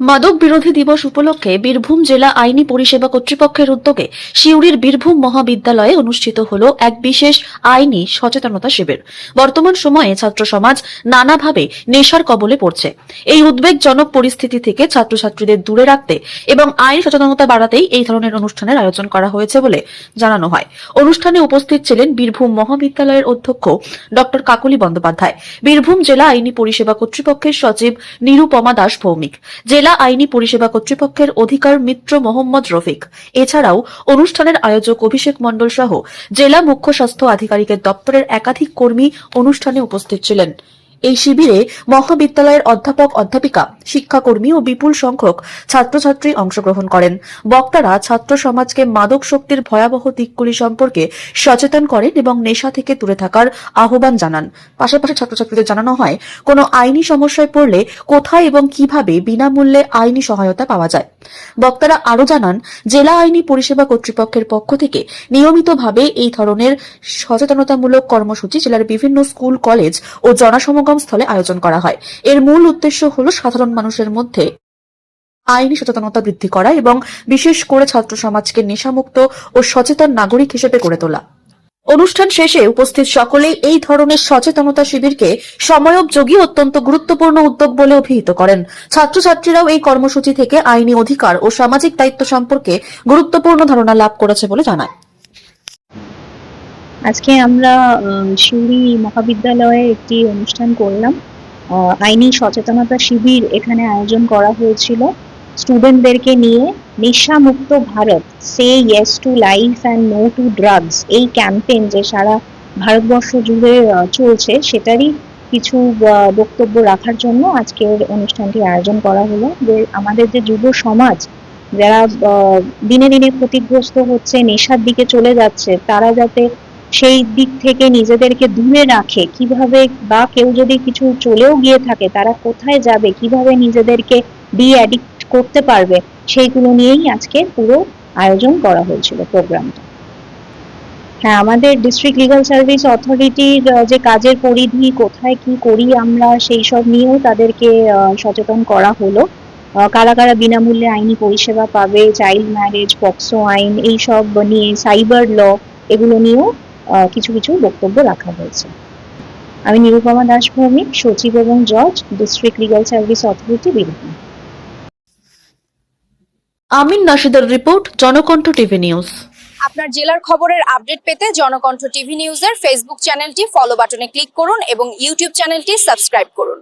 মাদক বিরোধী দিবস উপলক্ষে বীরভূম জেলা আইনি পরিষেবা কর্তৃপক্ষের উদ্যোগে সিউড়ির বীরভূম মহাবিদ্যালয়ে অনুষ্ঠিত হল এক বিশেষ আইনি সচেতনতা শিবির। বর্তমান সময়ে ছাত্র সমাজ নানাভাবে নেশার কবলে পড়ছে। এই উদ্বেগজনক পরিস্থিতি থেকে ছাত্রছাত্রীদের দূরে রাখতে এবং আইন সচেতনতা বাড়াতেই এই ধরনের অনুষ্ঠানের আয়োজন করা হয়েছে বলে জানানো হয়। অনুষ্ঠানে উপস্থিত ছিলেন বীরভূম মহাবিদ্যালয়ের অধ্যক্ষ ডক্টর কাকলি বন্দ্যোপাধ্যায়, বীরভূম জেলা আইনি পরিষেবা কর্তৃপক্ষের সচিব নিরুপমা দাস ভৌমিক, জেলা আইনি পরিষেবা কর্তৃপক্ষের অধিকার মিত্র মোহাম্মদ রফিক। এছাড়াও অনুষ্ঠানের আয়োজক অভিষেক মণ্ডল সহ জেলা মুখ্য স্বাস্থ্য আধিকারিকের দপ্তরের একাধিক কর্মী অনুষ্ঠানে উপস্থিত ছিলেন। এই শিবিরে মহাবিদ্যালয়ের অধ্যাপক, অধ্যাপিকা, শিক্ষাকর্মী ও বিপুল সংখ্যক ছাত্রছাত্রী অংশগ্রহণ করেন। বক্তারা ছাত্র সমাজকে মাদক শক্তির ভয়াবহ দিকগুলি সম্পর্কে সচেতন করেন এবং নেশা থেকে দূরে থাকার আহ্বান জানান। পাশাপাশি ছাত্রছাত্রীদের জানানো হয়, কোনো আইনি সমস্যায় পড়লে কোথায় এবং কীভাবে বিনামূল্যে আইনি সহায়তা পাওয়া যায়। বক্তারা আরও জানান, জেলা আইনি পরিষেবা কর্তৃপক্ষের পক্ষ থেকে নিয়মিতভাবে এই ধরনের সচেতনতামূলক কর্মসূচি জেলার বিভিন্ন স্কুল, কলেজ ও জনসমাগম স্থলে আয়োজন করা হয়। এর মূল উদ্দেশ্য হল সাধারণ মানুষের মধ্যে আইনি সচেতনতা বৃদ্ধি করা এবং বিশেষ করে ছাত্র সমাজকে নেশামুক্ত ও সচেতন নাগরিক হিসেবে গড়ে তোলা। অনুষ্ঠান শেষে উপস্থিত সকলেই এই ধরনের সচেতনতা শিবিরকে সময়োপযোগী অত্যন্ত গুরুত্বপূর্ণ উদ্যোগ বলে অভিহিত করেন। ছাত্রছাত্রীরাও এই কর্মসূচি থেকে আইনি অধিকার ও সামাজিক দায়িত্ব সম্পর্কে গুরুত্বপূর্ণ ধারণা লাভ করেছে বলে জানায়। আজকে আমরা সিউড়ি মহাবিদ্যালয়ে একটি অনুষ্ঠান করলাম। আইনি সচেতনতা শিবির এখানে আয়োজন করা হয়েছিল। স্টুডেন্টদেরকে নিয়ে নেশামুক্ত Bharat, say yes to life and no to drugs এই ক্যাম্পেইন যে সারা ভারতবর্ষ জুড়ে চলছে, সেটারই কিছু বক্তব্য রাখার জন্য আজকের অনুষ্ঠানটি আয়োজন করা হলো। যে আমাদের যে যুব সমাজ, যারা দিনে দিনে ক্ষতিগ্রস্ত হচ্ছে, নেশার দিকে চলে যাচ্ছে, তারা যাতে সেই দিক থেকে নিজেদেরকে দূরে রাখে কীভাবে বা কেউ যদি কিছু চলেও গিয়ে থাকে, তারা কোথায় যাবে? কীভাবে নিজেদেরকে ডি অ্যাডিক্ট করতে পারবে? সেইগুলো নিয়েই আজকে পুরো আয়োজন করা হয়েছিল প্রোগ্রামটা। হ্যাঁ আমাদের ডিস্ট্রিক্ট লিগাল সার্ভিস অথরিটির যে কাজের পরিধি, কোথায় কি করি আমরা, সেই সব নিয়েও তাদেরকে সচেতন করা হলো। কারা কারা বিনামূল্যে আইনি পরিষেবা পাবে চাইল্ড ম্যারেজ পক্সো আইন এই সব নিয়ে সাইবার ল এগুলো নিয়েও কিছু কিছু বক্তব্য রাখা হয়েছে। আমি নিরুপমা দাস ভৌমিক সচিব এবং জজ district legal service authority Birbhum. Amin নাশিদের report Janakantha TV news. আপনার জেলার খবরের আপডেট পেতে জনকণ্ঠ টিভি নিউজের ফেসবুক চ্যানেলটি ফলো বাটনে ক্লিক করুন এবং ইউটিউব চ্যানেলটি সাবস্ক্রাইব করুন।